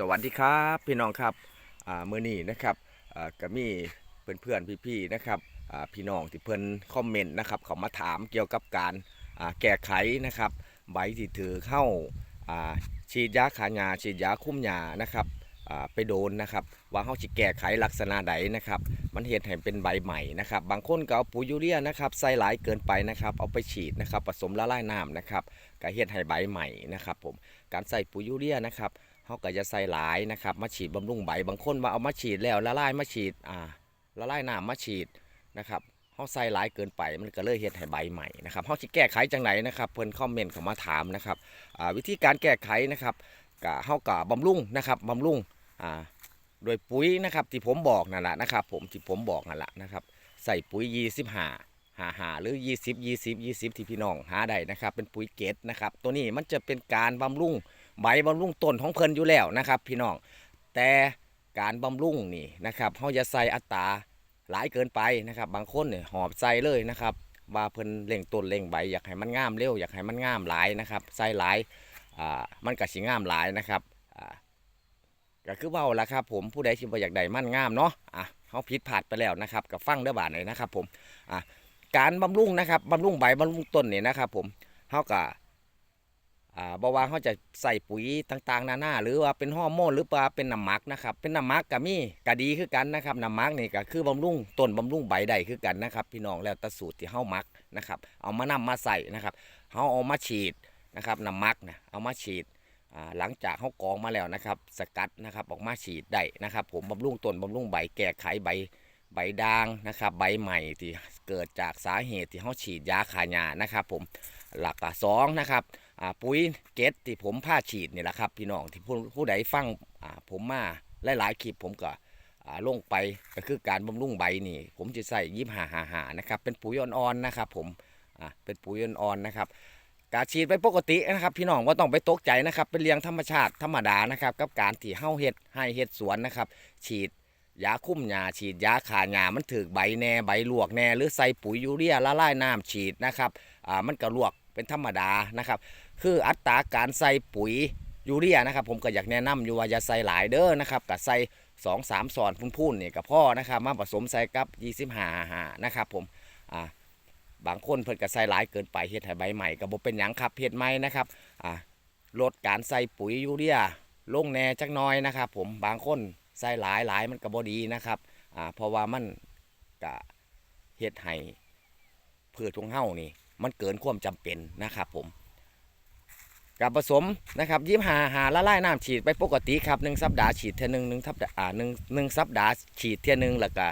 สวัสดีครับพี่น้องครับอ่ามื้อนี้นะครับอ่าก็มีเพื่อนๆพี่ๆนะครับพี่น้องที่เพิ่นคอมเมนต์นะครับเขามาถามเกี่ยวกับการแก้ไขนะครับใบที่ถือเข้าฉีดยาขาหญ้าฉีดยาคุ้มหญ้านะครับไปโดนนะครับว่าเขาสิแก้ไขลักษณะใดนะครับ มันเห็ดให้เป็นใบใหม่นะครับ บางคนก็เอาปุยยูเรียนะครับใส่หลายเกินไปนะครับ เอาไปฉีดนะครับ ผสมละลายน้ำนะครับก็เห็ดให้ใบใหม่นะครับ ผมการใส่ปุยยูเรียนะครับ เขาก็จะใส่หลายนะครับ มาฉีดบำรุงใบบางคนมาเอามาฉีดแล้วละลายมาฉีดอ่าละลายน้ำมาฉีดนะครับเขาใส่หลายเกินไปมันก็เลยเฮ็ดให้ใบใหม่นะครับเขาจะแก้ไขจังไหนนะครับเพิ่นคอมเมนต์เข้ามาถามนะครับอ่าวิธีการแก้ไขนะครับก็เฮาก็บำรุงนะครับบำรุงอ่าโดยปุ๋ยนะครับที่ผมบอกนั่นแหละนะครับ ผมที่ผมบอกนั่นแหละนะครับ ใส่ปุ๋ย25หาหาหรือ 20 20 20 ที่พี่น้องหาได้นะครับ เป็นปุ๋ยเกตนะครับ ตัวนี้มันจะเป็นการบำรุง ใบบำรุงต้นของเพิ่นอยู่แล้วนะครับ พี่น้องแต่การบำรุงนี่นะครับเขาจะใส่อัตราหลายเกินไปนะครับ บางคนเนี่ยหอบใส่เลยนะครับ ว่าเพิ่นเล่งต้นเล่งใบ อยากให้มันงามเร็วอยากให้มันงามหลายนะครับใส่หลายอ่ามันก็สิงามหลายนะครับอ่าก็คือเว่าละครับผมผู้ใดที่บ่อยากได้มันงามเนาะอะเขาผิดพลาดไปแล้วนะครับกับฟังเด้อบาดเลยนะครับ ผมอะการบำรุงนะครับบำรุงใบบำรุงต้นนี่นะครับ ผมเขาก็ อ่าบอกว่าเขาจะใส่ปุ๋ยต่างๆ นานาหรือว่าเป็นฮอร์โมนหรือว่าเป็นน้ำหมักนะครับ เป็นน้ำหมักก็มีก็ดีคือกันนะครับน้ำหมักนี่ก็คือบำรุงต้นบำรุงใบได้คือกันนะครับ พี่น้องแล้วแต่สูตรที่เฮาหมักนะครับ เอามานำมาใส่นะครับเฮาเอามาฉีดนะครับน้ำหมักนะเอามาฉีดอ่าหลังจากเฮากรองมาแล้วนะครับ สกัดนะครับออกมาฉีดได้นะครับ ผมบำรุงต้นบำรุงใบแก้ไขใบใบด่างนะครับ ใบใหม่ที่เกิดจากสาเหตุที่เฮาฉีดยาฆ่าหญ้านะครับ ผมหลักสองนะครับ ปุ๋ยเกตที่ผมผ้าฉีดนี่แหละครับ พี่น้องที่ผู้ผู้ใดฟังผมมาหลายๆคลิปผมก็อ่าลงไปก็คือการบำรุงใบนี่ ผมจะใส่ยี่ห้าหาหานะครับ เป็นปุ๋ยอ่อนๆนะครับผมเป็นปุ๋ยอ่อนๆนะครับการฉีดไปปกตินะครับ พี่น้องว่าต้องไปตกใจนะครับเป็นเลี้ยงธรรมชาติธรรมดานะครับ กับการที่เฮ้าเห็ดให้เห็ดสวนนะครับ ฉีดยาคุ้มหญ้าฉีดยาขาหญ้ามันถือใบแน่ใบลวกแน่หรือใส่ปุ๋ยยูเรียละลายน้ำฉีดนะครับอ่ามันก็ลวกเป็นธรรมดานะครับ คืออัตราการใส่ปุ๋ยยูเรียนะครับ ผมก็อยากแนะนำอยู่ว่าอย่าใส่หลายเด้อนะครับก็ใส่สองสามสอนพุ่นๆนี่กับพ่อนะครับ มาผสมใส่กับยี่สิบห้าหานะครับผมอ่าบางคนเพิ่นก็ใส่หลายเกินไปเฮ็ดให้ใบใหม่ก็บ่เป็นหยังครับเฮ็ดใหม่นะครับอ่าลดการใส่ปุ๋ยยูเรียลงแหน่จักน้อยนะครับ ผมบางคนใส่หลายหลายมันก็บ่ดีนะครับอ่าเพราะว่ามันก็เฮ็ดให้พืชของเฮานี่ มันเกินความจำเป็นนะครับผม กับผสมนะครับยี่หาหาละลายน้ำฉีดไปปกติครับหนึ่งสัปดาห์ฉีดเท่านึงหนึ่งสัปดาห์อ่าหนึ่งหนึ่งสัปดาห์ฉีดเท่านึงแล้วก็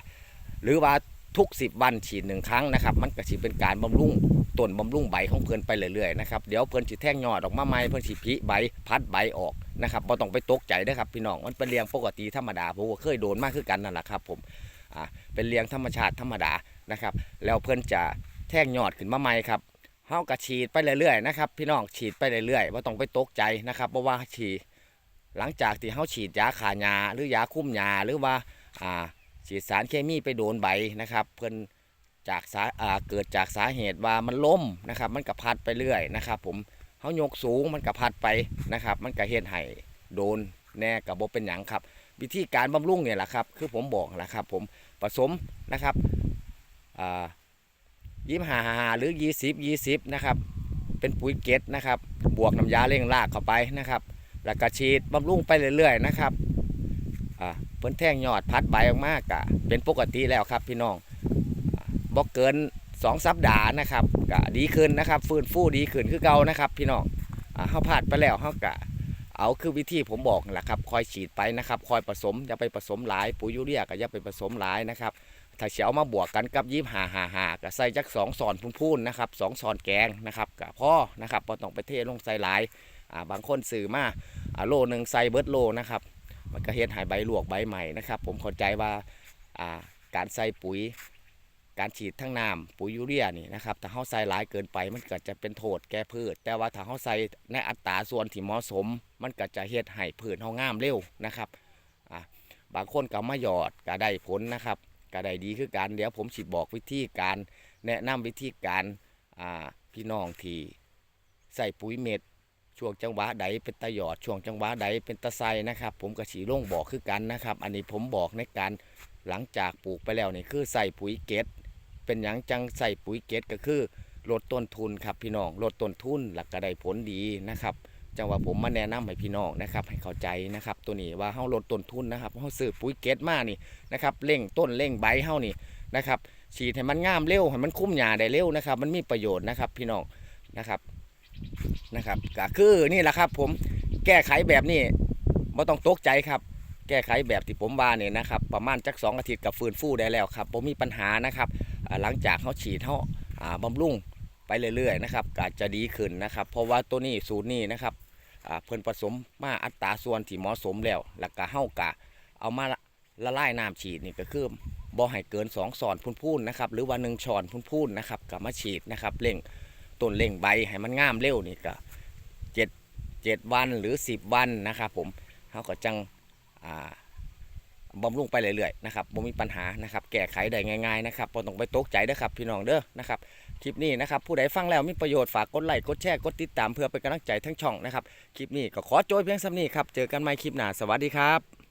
หรือว่าทุกสิบวันฉีดหนึ่งครั้งนะครับ มันก็สิเป็นการบำรุงต้นบำรุงใบของเพื่อนไปเรื่อยๆนะครับเดี๋ยวเพื่อนสิแท่งยอดออกมาใหม่เพื่อนสิพิใบพัดใบออกนะครับบ่ต้องไปตกใจเด้อครับพี่น้องมันเป็นเลี้ยงปกติธรรมดาผมก็เคยโดนมากขึ้นกันนั่นแหละครับผมอ่าเป็นเลี้ยงธรรมชาติธรรมดานะครับ แล้วเพื่อนจะแท่งยอดขึ้นมาใหม่ครับ เฮาก็ฉีดไปเรื่อยๆนะครับพี่น้องฉีดไปเรื่อยๆว่าต้องไปตกใจนะครับเพราะว่าฉีดหลังจากที่เฮาฉีดยาฆ่าหญ้าหรือยาคุ้มหญ้าหรือว่าอ่าฉีดสารเคมีไปโดนใบนะครับเพิ่นจากสาอ่าเกิดจากสาเหตุว่ามันล้มนะครับ มันก็พัดไปเรื่อยนะครับ ผมเฮายกสูงมันก็พัดไปนะครับ มันก็เฮ็ดให้โดนแน่กับบเป็นหยังครับ วิธีการบำรุงเนี่ยแหละครับ คือผมบอกแหละครับ ผมผสมนะครับอ่า ยี่ห้าหรือยี่สิบยี่สิบนะครับเป็นปุ๋ยเกตนะครับ บวกน้ำยาเร่งรากเข้าไปนะครับ แล้วก็ฉีดบำรุงไปเรื่อยๆนะครับอ่าเพิ่นแท่งยอดพัดใบออกมากะเป็นปกติแล้วครับพี่น้องบอ่าบ่เกิน2สัปดาห์นะครับก็ดีขึ้นนะครับ ฟื้นฟูดีขึ้นคือเก่านะครับ พี่น้องอ่าเฮาพลาดไปแล้วเฮากะเอาคือวิธีผมบอกแหละครับคอยฉีดไปนะครับ คอยผสมอย่าไปผสมหลายปุ๋ยยูเรียก็อย่าไปผสมหลายนะครับ ถ้าเสียวมาบวกกันกับยี่ห้าหาหาก็ใส่จักสองซอนพูนๆนะครับสองซอนแกงนะครับกับพ่อนะครับพอต้องไปเทลงใส่หลายอ่าบางคนสื่อมาอ่าโลหนึ่งใส่เบิร์ดโลนะครับมันก็เฮ็ดหายใบลวกใบใหม่นะครับ ผมเข้าใจว่าอ่าการใส่ปุ๋ย การฉีดทั้งน้ำปุ๋ยยูเรียนี่นะครับถ้าเฮาใส่หลายเกินไปมันก็จะเป็นโทษแก่พืช แต่ว่าถ้าเฮาใส่ในอัตราส่วนที่เหมาะสม มันก็จะเฮ็ดให้พืชเฮางามเร็วนะครับอ่าบางคนก็มาหยอดก็ได้ผลนะครับ ก็ได้ดีคือการเดี๋ยวผมสิบอกวิธีการแนะนำวิธีการพี่น้องที่ใส่ปุ๋ยเม็ดช่วงจังหวะใดเป็นตะหยอดช่วงจังหวะใดเป็นตะไซนะครับ ผมกับสีลงบอกคือกันนะครับ อันนี้ผมบอกในการหลังจากปลูกไปแล้วนี่คือใส่ปุ๋ยเกตเป็นหยังจังใส่ปุ๋ยเกตก็คือลดต้นทุนครับพี่น้องลดต้นทุนหลักกระไดผลดีนะครับ จังว่าผมมาแนะนำให้พี่น้องนะครับให้เข้าใจนะครับ ตัวนี้ว่าเฮาลดต้นทุนนะครับเฮาซื้อปุ๋ยเกตมานี่นะครับเร่งต้นเร่งใบเฮานี่นะครับฉีดให้มันงามเร็วให้มันคุ้มหญ้าได้เร็วนะครับ มันมีประโยชน์นะครับพี่น้องนะครับนะครับก็คือนี่แหละครับ ผมแก้ไขแบบนี้ไม่ต้องตกใจครับ แก้ไขแบบที่ผมว่าเนี่ยนะครับ ประมาณจักสองอาทิตย์กับฟื้นฟูได้แล้วครับผมมีปัญหานะครับ หลังจากเขาฉีดเขาอ่าบำรุงไปเรื่อยๆนะครับก็จะดีขึ้นนะครับ เพราะว่าตัวนี้สูตรนี้นะครับ เพิ่นผสมมาอัตราส่วนที่เหมาะสมแล้วแล้วก็เฮากะเอามาละลายน้ำฉีดนี่ก็คือบ่ให้เกิน2ช้อนพูนๆนะครับหรือว่า1ช้อนพูนๆนะครับก็มาฉีดนะครับเร่งต้นเร่งใบให้มันงามเร็วนี่ก็7 7วันหรือ 10 วันนะครับผมเฮาก็จังอ่าบำรุงไปเรื่อยๆนะครับบ่มีปัญหานะครับแก้ไขได้ง่ายๆนะครับบ่ต้องไปตกใจเด้อครับพี่น้องเด้อนะครับ คลิปนี้นะครับผู้ใดฟังแล้วมีประโยชน์ฝากกดไลค์กดแชร์กดติดตามเพื่อเป็นกำลังใจทั้งช่องนะครับคลิปนี้ก็ขอโจยเพียงสำนี้ครับเจอกันใหม่คลิปหน้าสวัสดีครับ